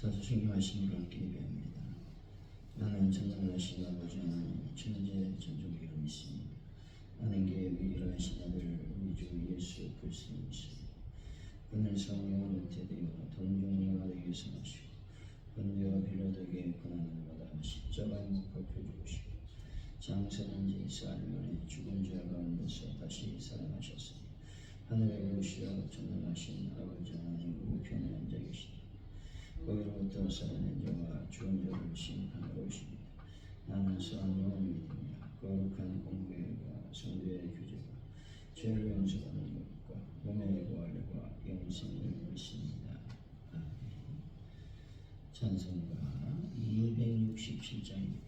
사수 신경하신 분을 기대합니다. 나는 전능하신 아버지 하나님 천재 전종기를 믿습니다. 게 위일하신 아들 우리 주 예수 그리스도이시니 그는 성령을 잉태되어 동정녀가 되게 하시고 본디와 빌라도에게 고난을 받아 십자가에 못 박혀 죽으시고 장사는 지 사흘 만에 죽은 자 가운데서 다시 살아나셨으니 하늘에 오시어 전능하신 아버지 하나님 우편에 앉아 계시니 거기로부터 살아낸 자와 죽은 자를 심판하러 오십니다. 나는 성령을 믿으며 거룩한 공교회와 성도의 교제와 죄를 용서받는 것과 몸의 부활과 영생을 믿습니다. 찬송가 267장입니다.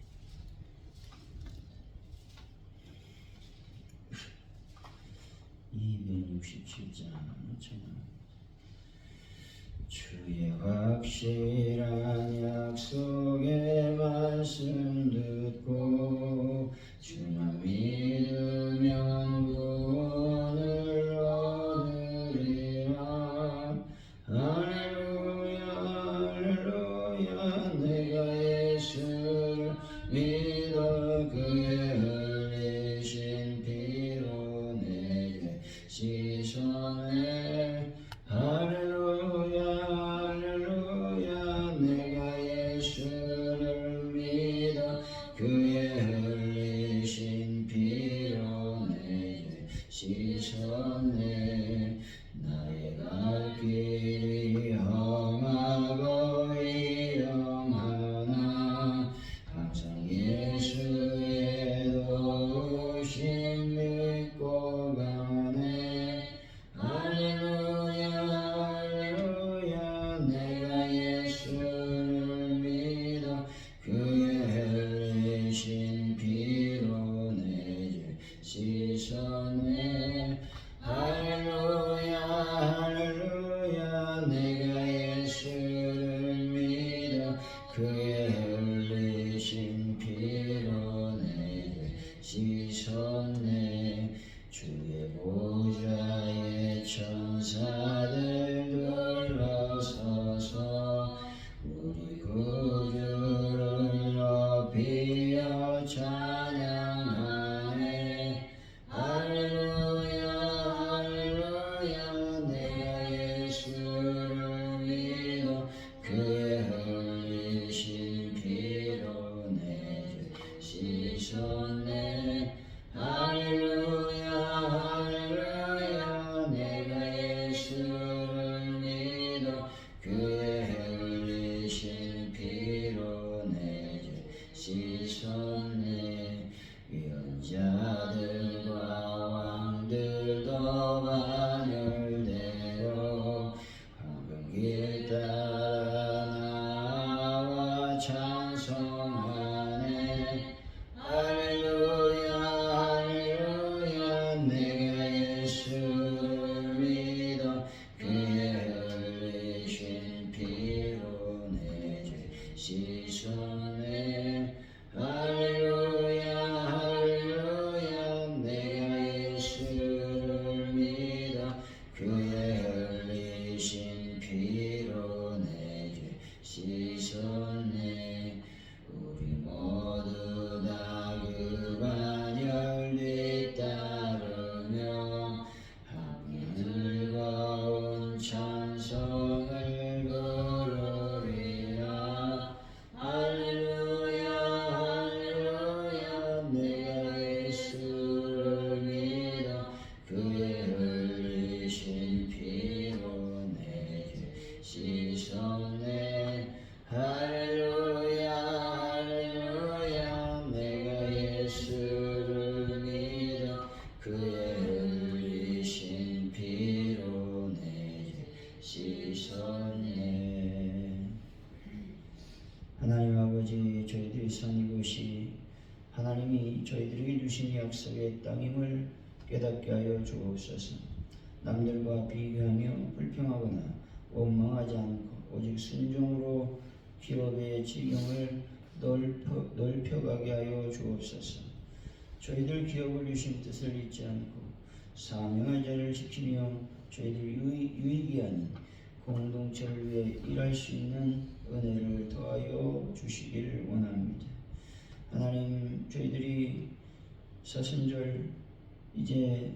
(267장) 찬양 주의 확실한 약속의 말씀 예수를 깨닫게 하여 주옵소서 남들과 비교하며 불평하거나 원망하지 않고 오직 순종으로 기업의 지경을 넓혀, 넓혀가게 하여 주옵소서 저희들 기업을 주신 뜻을 잊지 않고 사명의 자를 지키며 저희들 유익, 유익이 아닌 공동체를 위해 일할 수 있는 은혜를 더하여 주시길 원합니다. 하나님 저희들이 사순절 이제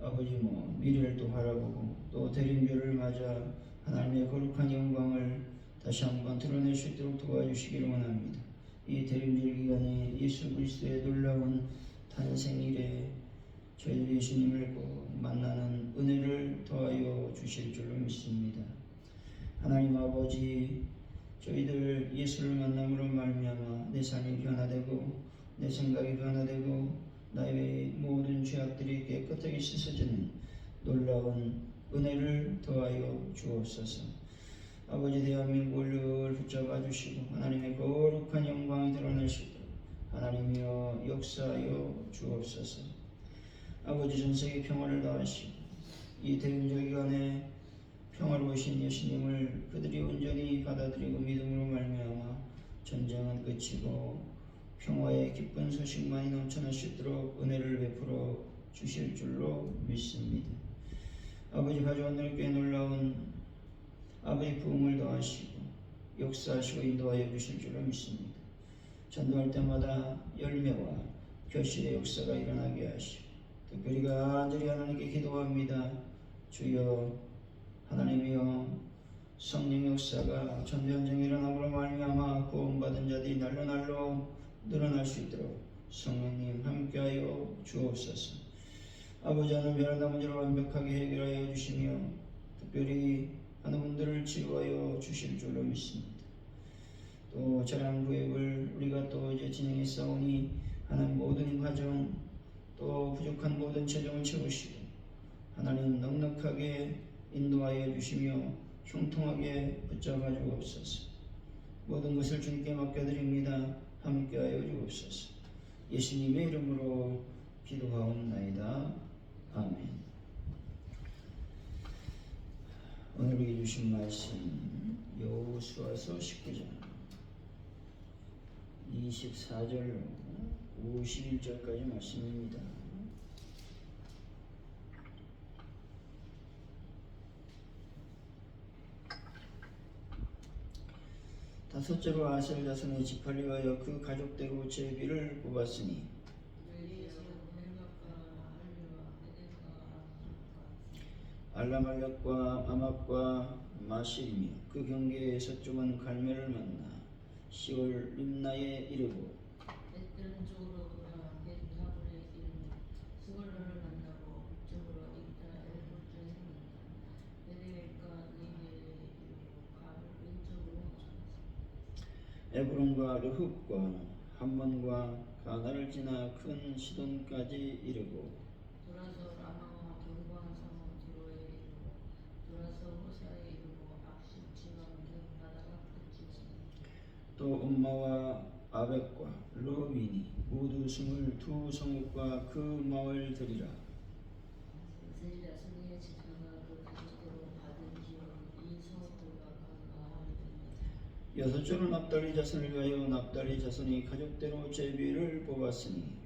아버지 뭐 미래를 또 바라보고 또 대림절을 맞아 하나님의 거룩한 영광을 다시 한번 드러낼 수 있도록 도와주시기를 원합니다. 이 대림절 기간에 예수 그리스도의 놀라운 탄생일에 저희들 예수님을 꼭 만나는 은혜를 더하여 주실 줄로 믿습니다. 하나님 아버지 저희들 예수를 만남으로 말미암아 내 삶이 변화되고 내 생각이 변화되고 나의 모든 죄악들이 깨끗하게 씻어지는 놀라운 은혜를 더하여 주옵소서. 아버지 대한민국을 늘 붙잡아 주시고 하나님의 거룩한 영광이 드러날 수 있도록 하나님이여 역사하여 주옵소서. 아버지 전세계 평화를 다하시고 이 대응절 기간에 평화로우신 예수님을 그들이 온전히 받아들이고 믿음으로 말미암아 전쟁은 끝이고 평화의 기쁜 소식만이 넘쳐날 수 있도록 은혜를 베풀어 주실 줄로 믿습니다. 아버지 가져온 넓게 놀라운 아버지 부흥을 더하시고 역사하시고 인도하여 주실 줄로 믿습니다. 전도할 때마다 열매와 결실의 역사가 일어나게 하시고 특별히 간절히 하나님께 기도합니다. 주여 하나님이여 성령 역사가 현장에 일어남으로 말미암아 구원받은 자들이 날로 날로 늘어날 수 있도록 성령님 함께하여 주옵소서. 아버지 하나님 베란다 문제를 완벽하게 해결하여 주시며 특별히 하는 분들을 치유하여 주실 줄로 믿습니다. 또 자랑 구획을 우리가 또 이제 진행해 싸우니 하는 모든 과정 또 부족한 모든 재정을 채우시고 하나님 넉넉하게 인도하여 주시며 형통하게 붙잡아 주옵소서. 모든 것을 주님께 맡겨드립니다. 함께하여 주옵소서. 예수님의 이름으로 기도하옵나이다. 아멘. 오늘 우리 주신 말씀 여호수아서 19장 24절 51절까지 말씀입니다. 다섯째로 아셀 자손의 지팔리와여 그 가족대로 제비를 뽑았으니. 알라말렉과 아맙과 마실이며 그 경계의 서쪽은 갈멜을 만나 10월 림나에 이르고 베tlem 쪽으로 돌아 벳하블에 이르며 스골로를 만나고 북쪽으로 이따 엘볼에 행한다. 베데벨과 네게에 이르고 가를 왼쪽으로 멈췄다. 에브론과 르흡과 함몬과 가나를 지나 큰 시돈까지 이르고 돌아서 라마와 경광성읍 뒤로에 이르고 돌아서 호사에 이르고 악십 지방 바다가 끝이지. 또 엄마와 아벡과 로미니 모두 스물두 성읍과 그 마을 들이라 이스라엘 자손의 지파가 그 가족대로 받은 지역 이 성읍들과 그 마을들이다. 여섯째로 납달리 자손을 위하여 납달리 자손이 가족대로 제비를 뽑았으니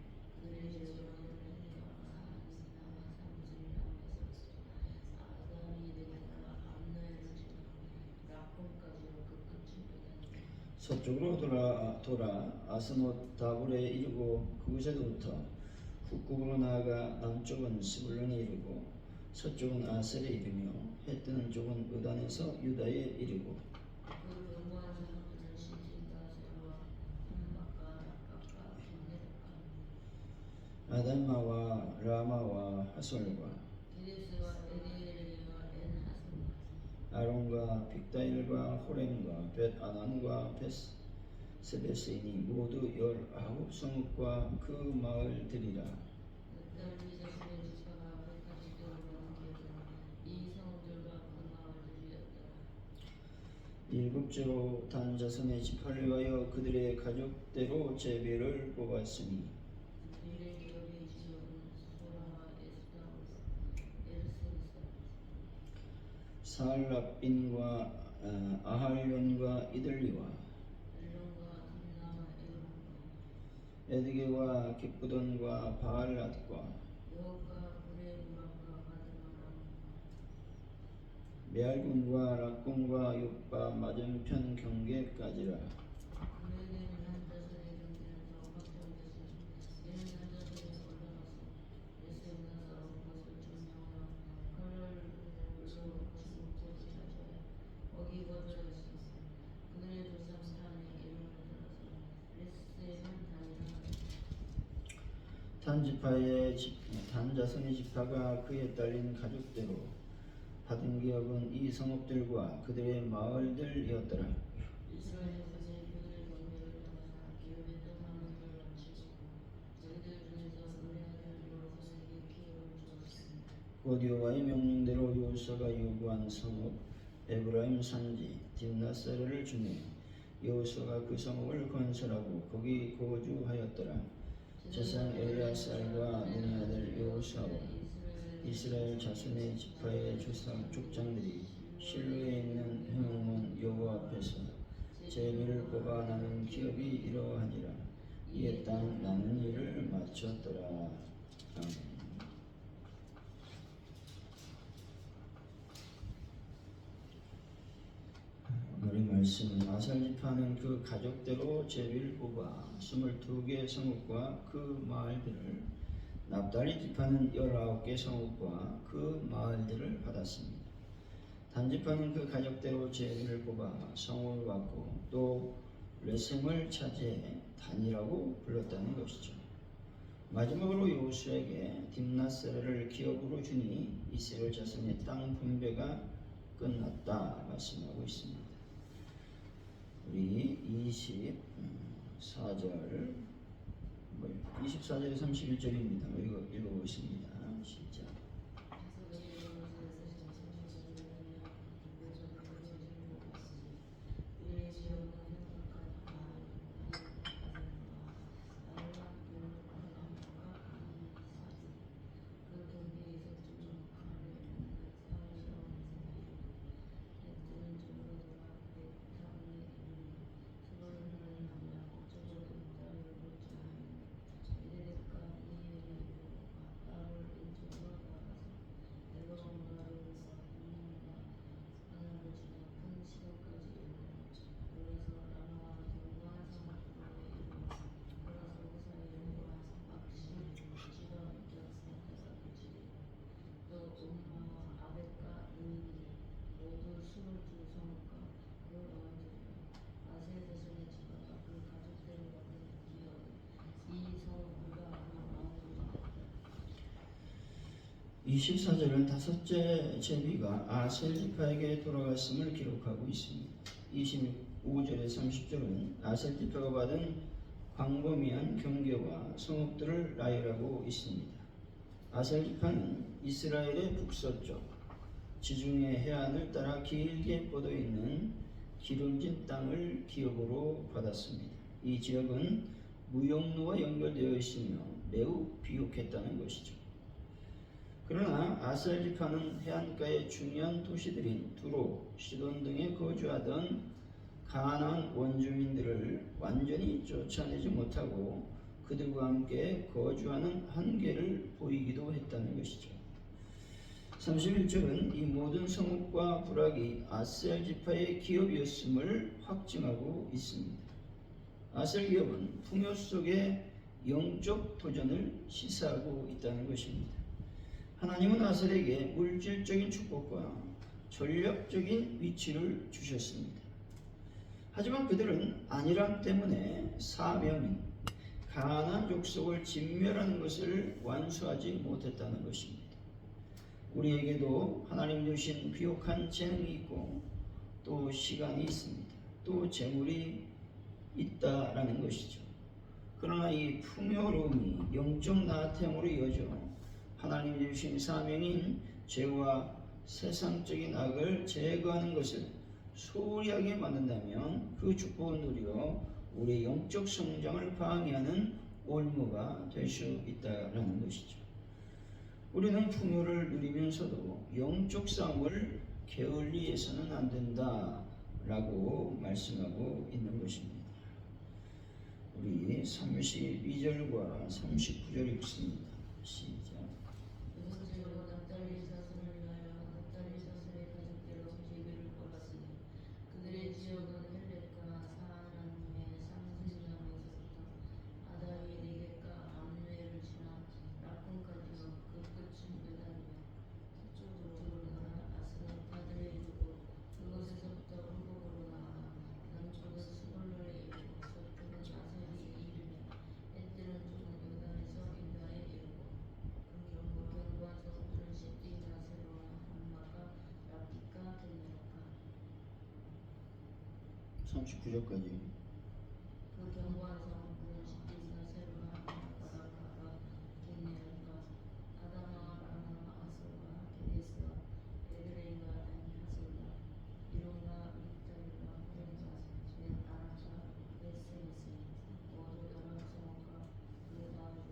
서쪽으로 돌아 돌아 아스못 다불에 이르고 그곳에로부터 북극으로 나아가 남쪽은 스불론에 이르고 서쪽은 아셀에 이르며 해 뜨는 쪽은 의단에서 유다에 이르고 그 견고한 성읍들은 시팀과 세로와 한박과 약각과 빈네르과 아달마와 라마와 하솔과 아론과 빅다일과 호렘과 벳 아난과 벳 세베스인이 모두 열아홉 성읍과 그 마을들이라. 그 일곱째로 단 자손의 지파를 위하여 그들의 가족대로 제비를 뽑았으니 미래 기업의 지역은 소라와 에스타우스 에르세리사 사알랍빈과 아, 아할론과 이들리와 에드게와 기쁘돈과 가드마람 레알군과 락군과 요바 맞은편 경계까지라 그에게는 한 자손의 경계에서 확정됐으니 이는 한 자손이 올라가서 예수의 나사로 것을 증명하여 그를 물로 지속되지 하여 거기 거주하였으니 그들의 조상 산에 이름을 들어서 레스의 단지파의 집, 단자손의 지파가 그에 딸린 가족대로 받은 기업은 이 성읍들과 그들의 마을들이었더라. 이스라엘 자손이 그들의 기업의 저희들 중에서 주었습니다. 여호와의 명령대로 여호수아가 요구한 성읍 에브라임 산지 딥나사르를 주매 여호수아가 그 성읍을 건설하고 거기 거주하였더라. 제사장 엘리아살과 눈의 아들 여호수아와 이스라엘 자손의 지파의 조상 족장들이 실로에 있는 행음원 여호와 앞에서 제비를 뽑아 나는 기업이 이러하니라 이에 땅 나는 일을 마쳤더라 아멘. 오늘의 지파는 그 가족대로 제비를 뽑아 22개 성읍과 그 마을들을 납달리 지파는 19개 성읍과 그 마을들을 받았습니다. 단지파는 그 가족대로 제비를 뽑아 성읍을 받고 또 레셈을 차지해 단이라고 불렀다는 것이죠. 마지막으로 요수에게 딥나스를 기업으로 주니 이스라엘 자손의 땅 분배가 끝났다 말씀하고 있습니다. 우리 24절 뭐 24절에 31절입니다. 읽어 읽어보겠습니다. 또 음마와 아벳과 이민이 모두 스물두 성읍과 그 어원들이라 아세 자손의 지파가 그 가족들을 받은 기업 이 성읍과 마을이라 24절은 다섯째 제비가 아셀 지파에게 돌아갔음을 기록하고 있습니다. 25절에 30절은 아셀 지파가 받은 광범위한 경계와 성읍들을 나열하고 있습니다. 지파는 이스라엘의 북서쪽 지중해 해안을 따라 길게 뻗어 있는 기름진 땅을 기업으로 받았습니다. 이 지역은 무역로와 연결되어 있으며 매우 비옥했다는 것이죠. 그러나 아셀 지파는 해안가의 중요한 도시들인 두로, 시돈 등에 거주하던 가나안 원주민들을 완전히 쫓아내지 못하고 그들과 함께 거주하는 한계를 보이기도 했다는 것이죠. 31절은 이 모든 성읍과 부락이 아셀 지파의 기업이었음을 확증하고 있습니다. 아셀 기업은 풍요 속의 영적 도전을 시사하고 있다는 것입니다. 하나님은 아셀에게 물질적인 축복과 전략적인 위치를 주셨습니다. 하지만 그들은 안일함 때문에 사명인 가나안 족속을 진멸하는 것을 완수하지 못했다는 것입니다. 우리에게도 하나님 주신 비옥한 재능이 있고 또 시간이 있습니다. 또 재물이 있다라는 것이죠. 그러나 이 풍요로움이 영적 나태함으로 이어져 하나님 주신 사명인 죄와 세상적인 악을 제거하는 것을 소홀히 하게 만든다면 그 축복은 누려 우리의 영적 성장을 방해하는 올무가 될 수 있다라는 것이죠. 우리는 풍요를 누리면서도 영적 싸움을 게을리해서는 안 된다라고 말씀하고 있는 것입니다. 우리 32절과 39절 읽습니다. 시작. 이것으로 납달리 자손을 위하여 납달리 자손의 가족대로 39절까지 그 견고한 성문은 십기사 세로나 바다가가 게네아가 아다마 라마 아소가 게데스와 에드레이가 안하솔라 이론가 윗자리가 호렌자 벤 아라자 베세메스 모두 여러 성과 그 다음으로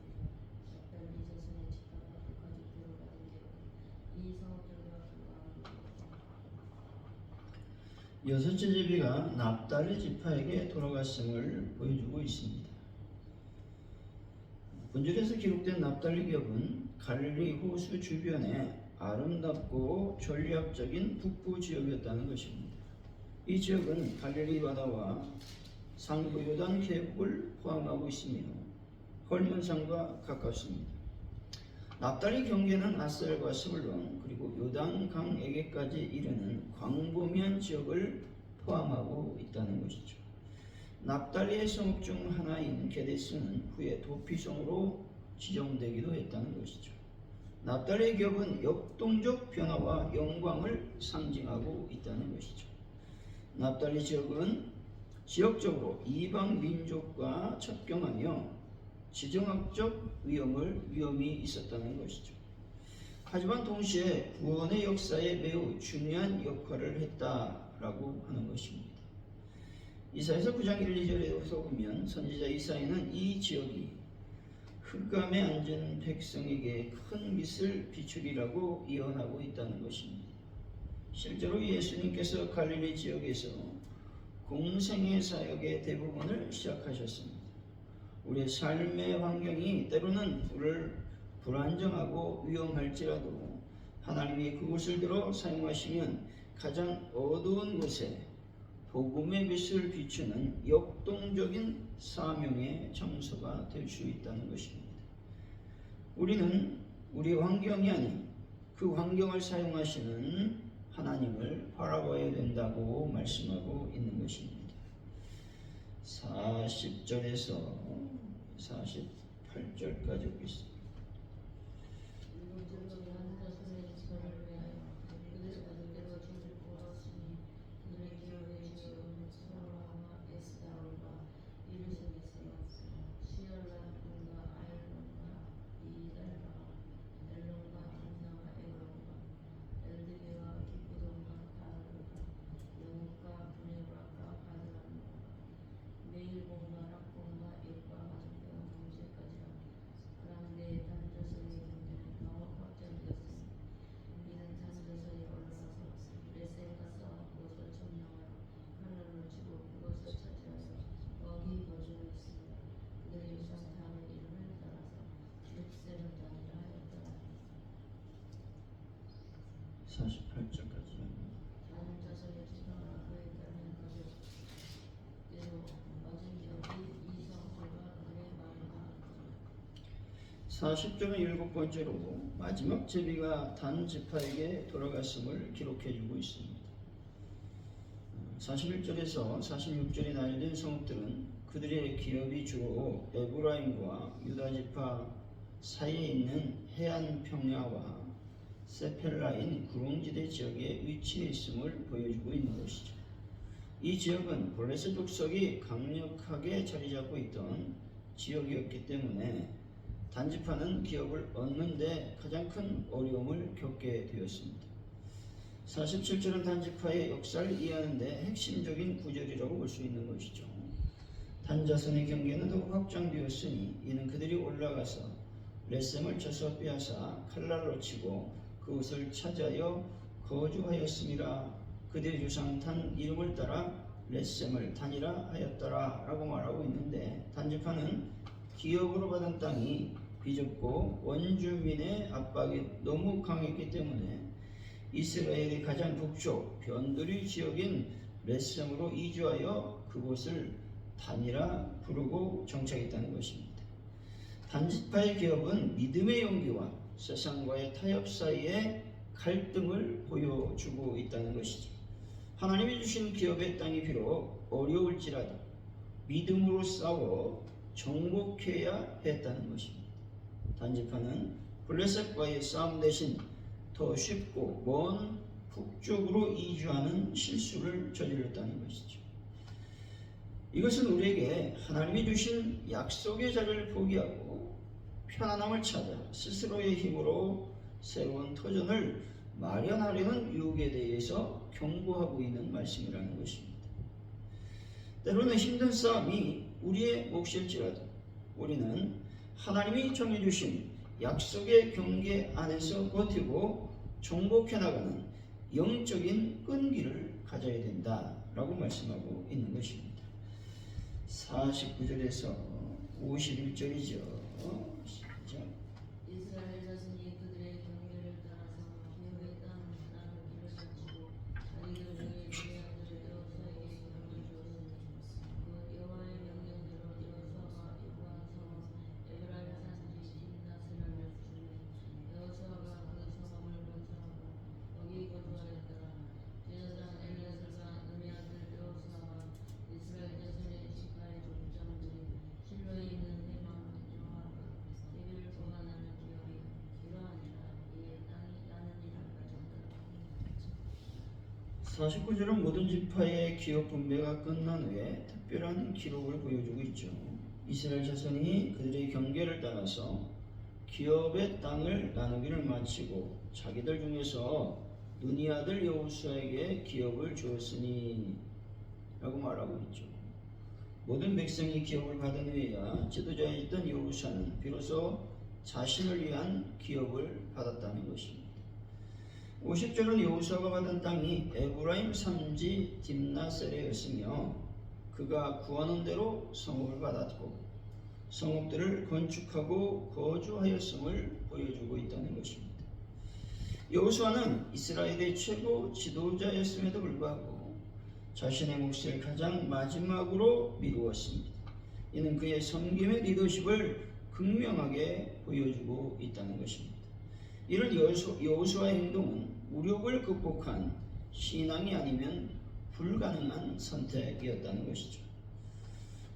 작별리 자손의 집합과 끝까지 들어가는 게이 성적과 그 다음으로 여섯째 제비가 납달의 지파에게 돌아갔음을 보여주고 있습니다. 본절에서 기록된 납달리 기업은 갈릴리 호수 주변의 아름답고 전략적인 북부 지역이었다는 것입니다. 이 지역은 갈릴리 바다와 상부 요단 계곡을 포함하고 있으며 헐문산과 가깝습니다. 납달리 경계는 아셀과 스불론 그리고 요단강에게까지 이르는 광범위한 지역을 포함하고 있다는 것이죠. 납달리의 성읍 중 하나인 게데스는 후에 도피성으로 지정되기도 했다는 것이죠. 납달리의 기업은 역동적 변화와 영광을 상징하고 있다는 것이죠. 납달리 지역은 지역적으로 이방 민족과 접경하며 지정학적 위험을 위험이 있었다는 것이죠. 하지만 동시에 구원의 역사에 매우 중요한 역할을 했다라고 하는 것입니다. 이사에서 9장 1, 2절에서 보면 선지자 이사야는 이 지역이 흑암에 앉은 백성에게 큰 빛을 비추리라고 예언하고 있다는 것입니다. 실제로 예수님께서 갈릴리 지역에서 공생의 사역의 대부분을 시작하셨습니다. 우리의 삶의 환경이 때로는 불을 불안정하고 위험할지라도 하나님이 그곳을 들어 사용하시면 가장 어두운 곳에 복음의 빛을 비추는 역동적인 사명의 청소가 될 수 있다는 것입니다. 우리는 우리 환경이 아닌 그 환경을 사용하시는 하나님을 바라봐야 된다고 말씀하고 있는 것입니다. 40절에서 48절까지 보겠습니다. 일본적으로 한 자손의 지파를 위하여 그들의 가족대로 주를 뽑았으니 그들의 기업의 지역은 스마라와 에스다올과 이르세게스 시알라론과 아일론과 이달과 엘론과 암나와 에그론과 엘드게와 기쁘돈과 다르가 영국과 브네브라과 바드람과 메일본과 락본과 엑과 가족대와 동시에까지라 그런데 단자손의 경계는 더욱 확장되었으니 이는 단자손이 올라가서 레센과 싸워 그것을 점령하여 하늘을 치고 그것을 차지하여 거기 거주했습니다. 그들의 유산 다음의 이름을 따라서 렉센을 단위라 하였더라. 48절까지 다른 자손의 지파가 그에 따른 가족대로 맞은 기업이 이성들과 그의 마음과 40절은 일곱 번째로 마지막 제비가 단 지파에게 돌아갔음을 기록해 주고 있습니다. 41절에서 46절에 나열된 성읍들은 그들의 기업이 주로 에브라임과 유다 지파 사이에 있는 해안 평야와 세펠라인 구릉지대 지역에 위치해 있음을 보여주고 있는 것이죠. 이 지역은 블레셋 족속이 강력하게 자리 잡고 있던 지역이었기 때문에 단지파는 기업을 얻는데 가장 큰 어려움을 겪게 되었습니다. 47절은 단지파의 역사를 이해하는데 핵심적인 구절이라고 볼 수 있는 것이죠. 단자손의 경계는 더욱 확장되었으니 이는 그들이 올라가서 레셈을 쳐서 빼앗아 칼날로 치고 그것을 차지하여 거주하였음이라 조상 단 이름을 따라 레셈을 단이라 하였더라 라고 말하고 있는데 단지파는 기업으로 받은 땅이 비좁고 원주민의 압박이 너무 강했기 때문에 이스라엘의 가장 북쪽 변두리 지역인 레셈으로 이주하여 그곳을 단이라 부르고 정착했다는 것입니다. 단지파의 기업은 믿음의 용기와 세상과의 타협 사이에 갈등을 보여주고 있다는 것이죠. 하나님이 주신 기업의 땅이 비록 어려울지라도 믿음으로 싸워 정복해야 했다는 것입니다. 단지파는 블레셋과의 싸움 대신 더 쉽고 먼 북쪽으로 이주하는 실수를 저질렀다는 것이죠. 이것은 우리에게 하나님이 주신 약속의 자리를 포기하고 편안함을 찾아 스스로의 힘으로 새로운 터전을 마련하려는 유혹에 대해서 경고하고 있는 말씀이라는 것입니다. 때로는 힘든 싸움이 우리의 몫일지라도 우리는 하나님이 정해주신 약속의 경계 안에서 버티고 정복해 나가는 영적인 끈기를 가져야 된다라고 말씀하고 있는 것입니다. 49절에서 51절이죠. 49절은 모든 지파의 기업 분배가 끝난 후에 특별한 기록을 보여주고 있죠. 이스라엘 자손이 그들의 경계를 따라서 기업의 땅을 나누기를 마치고 자기들 중에서 눈이 아들 여호수아에게 기업을 주었으니 라고 말하고 있죠. 모든 백성이 기업을 받은 후에야 지도자였던 여호수아는 비로소 자신을 위한 기업을 받았다는 것입니다. 50절은 여호수아가 받은 땅이 에브라임 산지 딥나셀에였으며 그가 구하는 대로 성읍을 받았고 성읍들을 건축하고 거주하였음을 보여주고 있다는 것입니다. 여호수아는 이스라엘의 최고 지도자였음에도 불구하고 자신의 몫을 가장 마지막으로 미루었습니다. 이는 그의 섬김의 리더십을 극명하게 보여주고 있다는 것입니다. 이런 여호수- 여호수아의 행동은 무력을 극복한 신앙이 아니면 불가능한 선택이었다는 것이죠.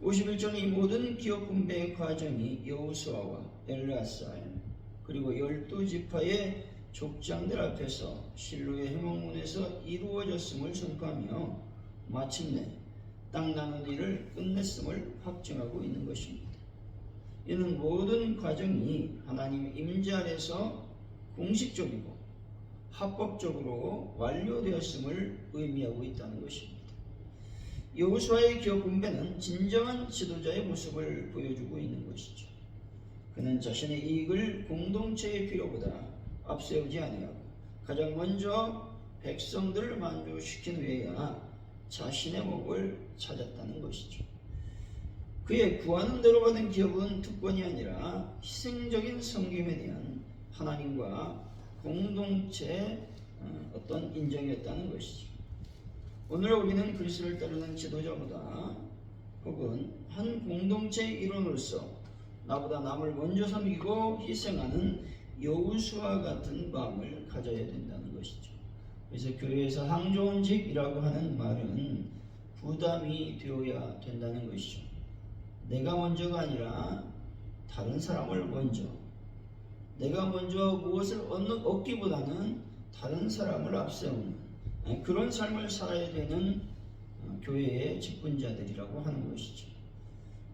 51절 이 모든 기업 분배의 과정이 여호수아와 엘라살 그리고 열두 지파의 족장들 앞에서 실로의 해몽문에서 이루어졌음을 선포하며 마침내 땅 일을 끝냈음을 확증하고 있는 것입니다. 이는 모든 과정이 하나님 임재 아래서 공식적이고 합법적으로 완료되었음을 의미하고 있다는 것입니다. 여호수아의 기업 분배는 진정한 지도자의 모습을 보여주고 있는 것이죠. 그는 자신의 이익을 공동체의 필요보다 앞세우지 아니하고 가장 먼저 백성들을 만족시킨 후에야 자신의 목을 찾았다는 것이죠. 그의 구하는 대로 받은 기업은 특권이 아니라 희생적인 섬김에 대한 하나님과 공동체의 어, 어떤 인정이었다는 것이죠. 오늘 우리는 그리스도를 따르는 지도자보다 혹은 한 공동체의 일원으로서 나보다 남을 먼저 섬기고 희생하는 여우수와 같은 마음을 가져야 된다는 것이죠. 그래서 교회에서 항존직이라고 하는 말은 부담이 되어야 된다는 것이죠. 내가 먼저가 아니라 다른 사람을 먼저 내가 먼저 무엇을 얻는, 얻기보다는 다른 사람을 앞세우는 아, 그런 삶을 살아야 되는 어, 교회의 직분자들이라고 하는 것이죠.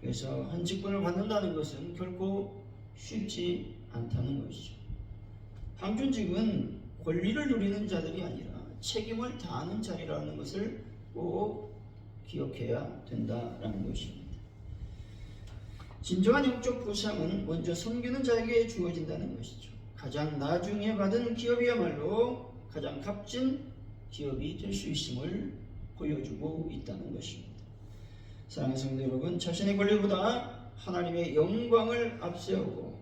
그래서 한 직분을 받는다는 것은 결코 쉽지 않다는 것이죠. 항준직은 권리를 누리는 자들이 아니라 책임을 다하는 자리라는 것을 꼭 기억해야 된다라는 것입니다. 진정한 영적 보상은 먼저 섬기는 자에게 주어진다는 것이죠. 가장 나중에 받은 기업이야말로 가장 값진 기업이 될 수 있음을 보여주고 있다는 것입니다. 사랑하는 성도 여러분, 자신의 권리보다 하나님의 영광을 앞세우고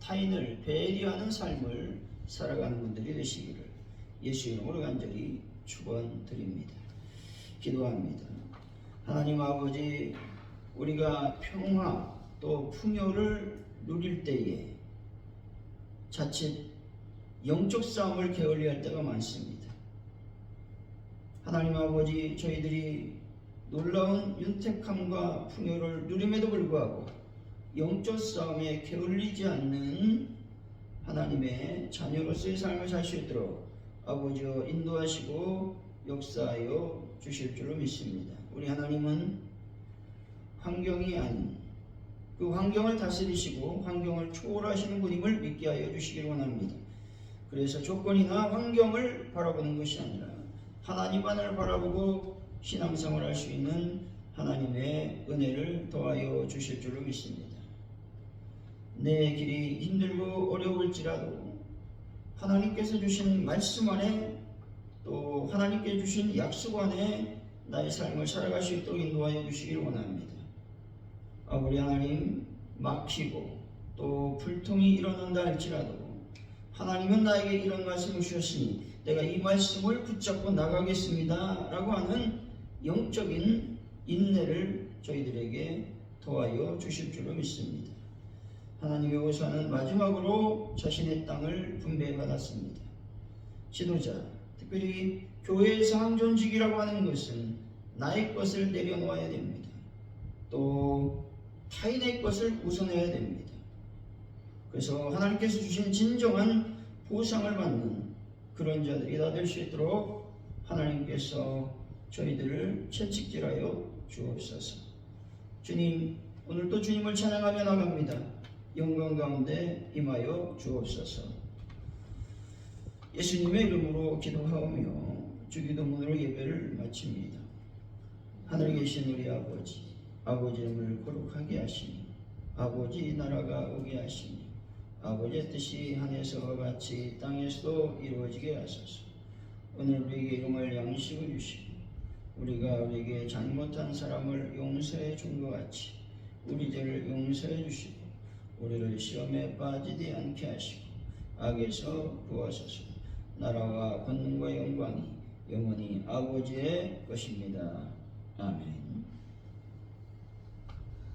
타인을 배려하는 삶을 살아가는 분들이 되시기를 예수 이름으로 간절히 축원드립니다. 기도합니다. 하나님 아버지, 우리가 평화 또 풍요를 누릴 때에 자칫 영적 싸움을 게을리할 때가 많습니다. 하나님 아버지, 저희들이 놀라운 윤택함과 풍요를 누림에도 불구하고 영적 싸움에 게을리지 않는 하나님의 자녀로서의 삶을 살 수 있도록 아버지여 인도하시고 역사하여 주실 줄로 믿습니다. 우리 하나님은 환경이 아닌 그 환경을 다스리시고 환경을 초월하시는 분임을 믿게 하여 주시기를 원합니다. 그래서 조건이나 환경을 바라보는 것이 아니라 하나님만을 바라보고 신앙생활 할수 있는 하나님의 은혜를 더하여 주실 줄로 믿습니다. 내 길이 힘들고 어려울지라도 하나님께서 주신 말씀 안에 또 하나님께 주신 약속 안에 나의 삶을 살아갈 수 있도록 인도하여 주시기를 원합니다. 아버지 하나님 막히고 또 불통이 일어난다 할지라도 하나님은 나에게 이런 말씀을 주셨으니 내가 이 말씀을 붙잡고 나가겠습니다 라고 하는 영적인 인내를 저희들에게 더하여 주실 줄로 믿습니다. 하나님의 오사는 마지막으로 자신의 땅을 분배받았습니다. 지도자, 특별히 교회에서 항존직이라고 하는 것은 나의 것을 내려놓아야 됩니다. 또 타인의 것을 우선해야 됩니다. 그래서 하나님께서 주신 진정한 보상을 받는 그런 자들이 다 될 수 있도록 하나님께서 저희들을 채찍질하여 주옵소서. 주님, 오늘도 주님을 찬양하며 나갑니다. 영광 가운데 임하여 주옵소서. 예수님의 이름으로 기도하오며 주기도문으로 예배를 마칩니다. 하늘에 계신 우리 아버지, 아버지 이름을 거룩하게 하시니 아버지 나라가 오게 하시니 아버지의 뜻이 하늘에서와 같이 땅에서도 이루어지게 하소서. 오늘 우리에게 이름을 양식을 주시고 우리가 우리에게 잘못한 사람을 용서해 준 것 같이 우리 죄를 용서해 주시고 우리를 시험에 빠지지 않게 하시고 악에서 구하소서. 나라와 권능과 영광이 영원히 아버지의 것입니다. 아멘.